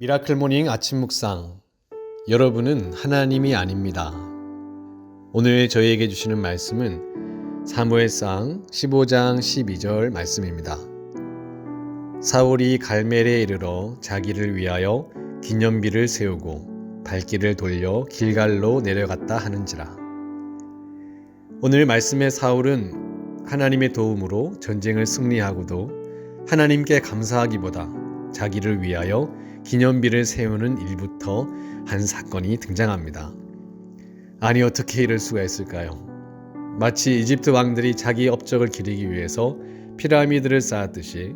미라클 모닝 아침 묵상. 여러분은 하나님이 아닙니다. 오늘 저희에게 주시는 말씀은 사무엘상 15장 12절 말씀입니다. 사울이 갈멜에 이르러 자기를 위하여 기념비를 세우고 발길을 돌려 길갈로 내려갔다 하는지라. 오늘 말씀의 사울은 하나님의 도움으로 전쟁을 승리하고도 하나님께 감사하기보다 자기를 위하여 기념비를 세우는 일부터 한 사건이 등장합니다. 아니 어떻게 이럴 수가 있을까요? 마치 이집트 왕들이 자기 업적을 기리기 위해서 피라미드를 쌓았듯이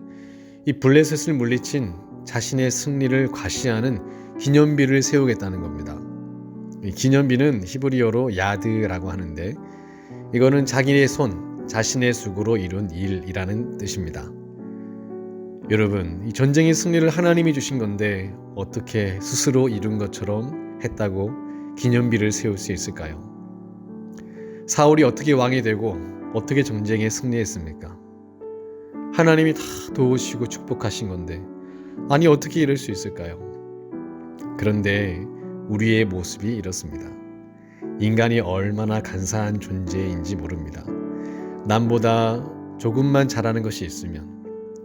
이 블레셋을 물리친 자신의 승리를 과시하는 기념비를 세우겠다는 겁니다. 이 기념비는 히브리어로 야드라고 하는데 이거는 자기의 손, 자신의 수고로 이룬 일이라는 뜻입니다. 여러분, 이 전쟁의 승리를 하나님이 주신 건데 어떻게 스스로 이룬 것처럼 했다고 기념비를 세울 수 있을까요? 사울이 어떻게 왕이 되고 어떻게 전쟁에 승리했습니까? 하나님이 다 도우시고 축복하신 건데 아니 어떻게 이럴 수 있을까요? 그런데 우리의 모습이 이렇습니다. 인간이 얼마나 간사한 존재인지 모릅니다. 남보다 조금만 잘하는 것이 있으면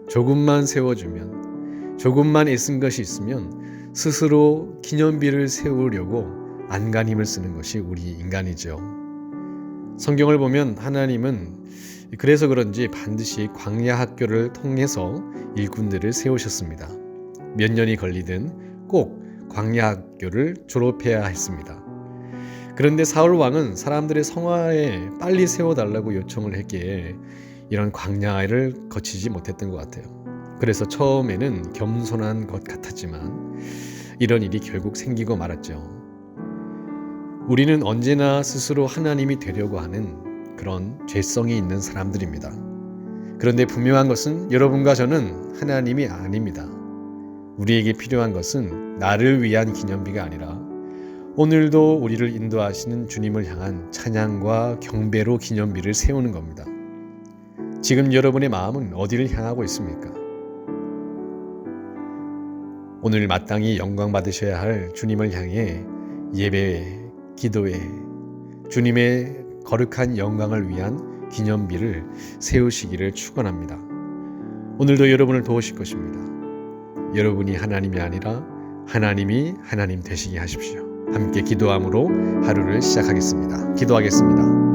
조금만 세워주면 조금만 애쓴 것이 있으면 스스로 기념비를 세우려고 안간힘을 쓰는 것이 우리 인간이죠. 성경을 보면 하나님은 그래서 그런지 반드시 광야 학교를 통해서 일꾼들을 세우셨습니다. 몇 년이 걸리든 꼭 광야 학교를 졸업해야 했습니다. 그런데 사울 왕은 사람들의 성화에 빨리 세워달라고 요청을 했기에 이런 광야를 거치지 못했던 것 같아요. 그래서 처음에는 겸손한 것 같았지만 이런 일이 결국 생기고 말았죠. 우리는 언제나 스스로 하나님이 되려고 하는 그런 죄성이 있는 사람들입니다. 그런데 분명한 것은 여러분과 저는 하나님이 아닙니다. 우리에게 필요한 것은 나를 위한 기념비가 아니라 오늘도 우리를 인도하시는 주님을 향한 찬양과 경배로 기념비를 세우는 겁니다. 지금 여러분의 마음은 어디를 향하고 있습니까? 오늘 마땅히 영광 받으셔야 할 주님을 향해 예배에, 기도에 주님의 거룩한 영광을 위한 기념비를 세우시기를 축원합니다. 오늘도 여러분을 도우실 것입니다. 여러분이 하나님이 아니라 하나님이 하나님 되시게 하십시오. 함께 기도함으로 하루를 시작하겠습니다. 기도하겠습니다.